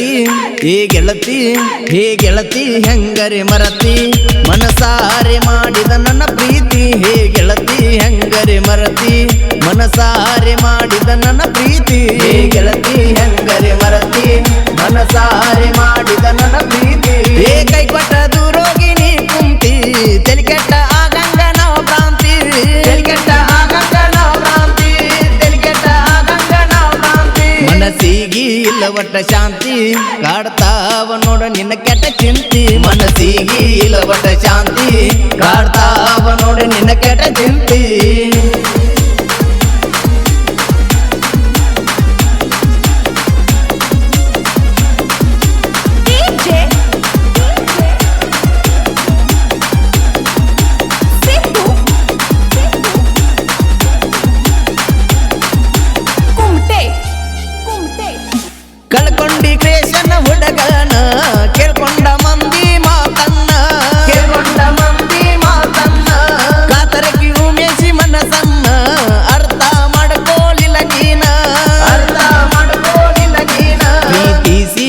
ಗೆಳತಿ ಹೇ ಗೆಳತಿ ಹೇ ಗೆಳತಿ, ಹೆಂಗರೆ ಮರತಿ? ಮನಸಾರೆ ಮಾಡಿದ ನನ್ನ ಪ್ರೀತಿ, ಹೇ ಗೆಳತಿ, ಹೆಂಗರೆ ಮರತಿ? ಮನಸಾರೆ ಮಾಡಿದ ನನ್ನ ಪ್ರೀತಿ. ಮನಸ್ಸಿಗೆ ಇಲ್ಲ ಒಟ್ಟ ಶಾಂತಿ ಕಾಡ್ತಾವ ನೋಡ ನಿನ್ನ ಕೆಟ್ಟ ಚಿಂತಿ. ಮನಸ್ಸಿಗೆ ಇಲ್ಲ ಒಟ್ಟ ಶಾಂತಿ ಕಾಡ್ತಾವ ನೋಡ ನಿನ್ನ ಕೆಟ್ಟ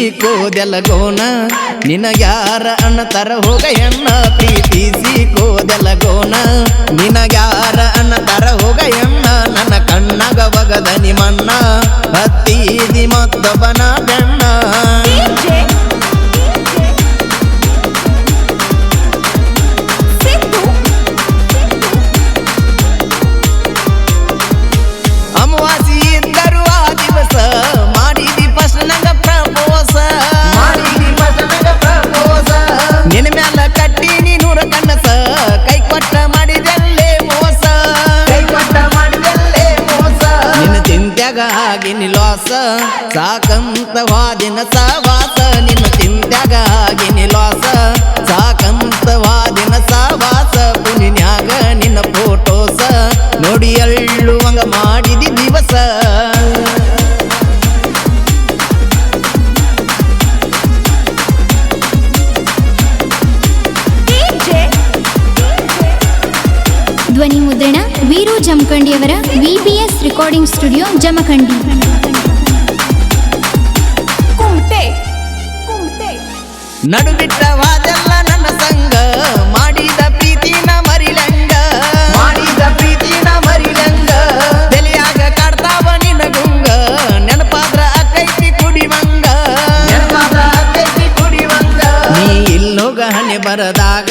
ಪ್ರೀತಿಸಿ ಕೋದೆಲ ಗೋನ ನಿನಗ್ಯಾರ ಅನ್ನತರ ಹೋಗ ಹೆಣ್ಣ ಪ್ರೀತಿಸಿ ಕೋದೆಲ ಗೋನ ನಿನಗ್ಯಾರ ಅನ್ನತರ ಹೋಗ ನನ್ನ ಕಣ್ಣಗ ಬಗದ ನಿಮಣ್ಣ ಆಗಿನಿ ಸಾಕಂತವಾದಿನ ಸಾಕಂತ ವಾದಿನ ಸವಾಸ ನಿನ್ನ ಚಿಂತ್ಯಾಗ ಆಗಿನಿ ಲಾಸ ಸಾಕಂತ ವಾದಿನ ಸವಾಸ ಪುನಿನ್ಯಾಗ ನಿನ್ನ ಫೋಟೋಸ. ನೋಡಿ ಅಳ್ಳುವಂಗ ಮಾಡಿದಿ ದಿವಸ. ಧ್ವನಿ ಮುದ್ರಣ Veeru ಜಮಖಂಡಿಯವರ V B S recording studio Jamkhandi. ನಡು ಬಿಟ್ಟವಾದೆಲ್ಲ ನನ್ನ ಸಂಗ ಮಾಡಿದ ಪ್ರೀತಿನ ಮರಿಲಂಗ. ಮಾಡಿದ ಪ್ರೀತಿನ ಮರಿಲಂಗ. ತಲೆಯಾಗ ಕಾಡ್ತಾವ ನಿನ್ನ ಗುಂಗ. ನೆನಪಾದ್ರ ಅಕ್ಕೈತಿ ಕುಡಿವಂಗ. ನೆನಪಾದ್ರ ಅಕ್ಕೈತಿ ಕುಡಿವಂಗ. ನೀ ಇಲ್ಲೋಗ ಹಣೆ ಬರದಾಗ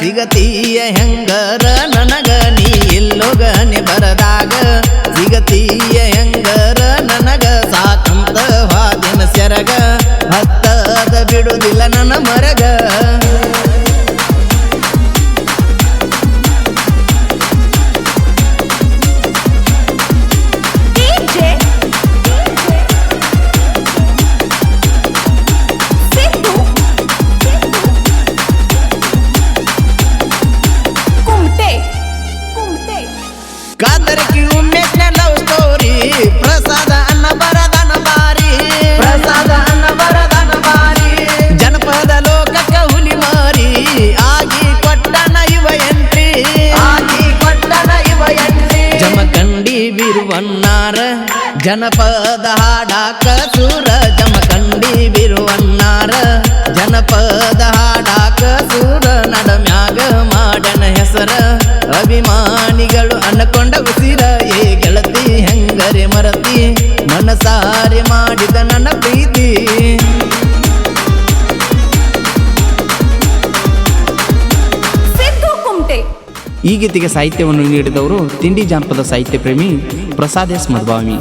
ಸಿಗತೀಯ ಹೆಂಗರ ನನಗ. ನೀ ಇಲ್ಲೋಗ ಹಣೆ ಬರದಾಗ ಸಿಗತೀಯ ಹೆಂಗರ ನನಗ. ಸಾಕಂತ ವಾದಿನ ಸೆರಗ ಹತ್ತದ ಬಿಡುದಿಲ್ಲ ನನ್ನ ಮರಗ. ಬಿರುವನ್ನಾರ ಜನಪದ ಹಾಡಾಕ ಸುರ ಜಮಖಂಡಿ ಬಿರುವನ್ನಾರ ಜನಪದ ಹಾಡಾಕ ಸುರ ನಡಮ್ಯಾಗ ಮಾಡನ ಹೆಸರ ಅಭಿಮಾನಿಗಳು ಅನ್ನಕೊಂಡ ಉಸಿರ ಏ ಗೆಳತಿ, ಹೆಂಗರೆ ಮರತಿ, ಮನಸಾರೆ ಮಾಡಿದ ನನ್ನ ಈ ಗೀತೆಗೆ ಸಾಹಿತ್ಯವನ್ನು ನೀಡಿದವರು ತಿಂಡಿ ಜಾನಪದ ಸಾಹಿತ್ಯ ಪ್ರೇಮಿ ಪ್ರಸಾದ್ ಎಸ್ ಮಧ್ವಾಮಿ